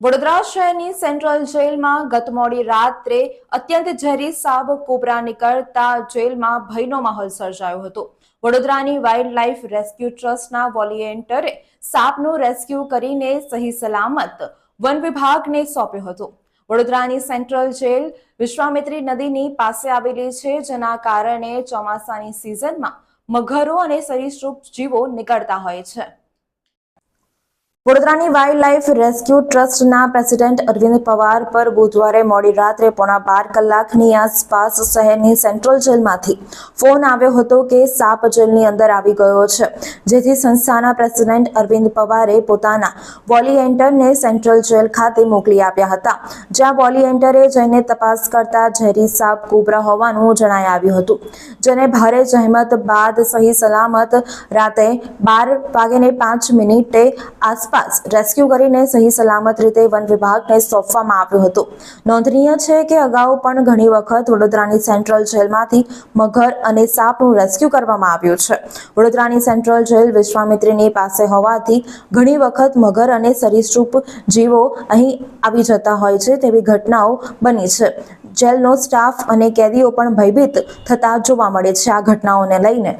વડોદરા શહેરની સેન્ટ્રલ જેલમાં ગત મોડી રાત્રે અત્યંત ઝેરી સાપ કોબરા નીકળતા જેલમાં ભયનો માહોલ સર્જાયો હતો. વડોદરાની વાઇલ્ડ લાઇફ રેસ્ક્યુ ટ્રસ્ટના વોલિયન્ટરે સાપનું રેસ્ક્યુ કરીને સહી સલામત વન વિભાગને સોંપ્યો હતો. વડોદરાની સેન્ટ્રલ જેલ વિશ્વામિત્રી નદીની પાસે આવેલી છે, જેના કારણે ચોમાસાની સિઝનમાં મગરો અને સરીસૃપ જીવો નીકળતા હોય છે. વડોદરાની વાઇલ્ડ લાઇફ રેસ્ક્યુ ટ્રસ્ટના પ્રેસિડેન્ટ અરવિંદ પવાર પર બુધવારે મોડી રાત્રે પોણા બાર કલાકની આસપાસ શહેરની સેન્ટ્રલ જેલમાંથી ફોન આવ્યો હતો કે સાપ જેલની અંદર આવી ગયો છે. જેથી સંસ્થાના પ્રેસિડેન્ટ અરવિંદ પવારે પોતાના વોલિએન્ટરને સેન્ટ્રલ જેલ ખાતે મોકલી આપ્યા હતા. જ્યાં વોલિએન્ટરે જઈને તપાસ કરતા ઝેરી સાપ કોબરા હોવાનું જણાઈ આવ્યું હતું. જેને ભારે જહેમત બાદ સહી સલામત રાતે બાર વાગ્યાને પાંચ મિનિટે આસપાસ રેસ્ક્યુ કરીને સહી સલામત રીતે વન વિભાગને સોંપવામાં આવ્યું હતું. નોંધનીય છે કે અગાઉ પણ ઘણી વખત વડોદરાની સેન્ટ્રલ જેલમાંથી મગર અને સાપનું રેસ્ક્યુ કરવામાં આવ્યું છે. વડોદરાની સેન્ટ્રલ જેલ વિશ્વામિત્રીની પાસે હોવાથી ઘણી વખત મગર અને સરીસૃપ જીવો અહીં આવી જતા હોય છે તેવી ઘટનાઓ બની છે. જેલનો સ્ટાફ અને કેદીઓ પણ ભયભીત થતા જોવા મળે છે આ ઘટનાઓને લઈને.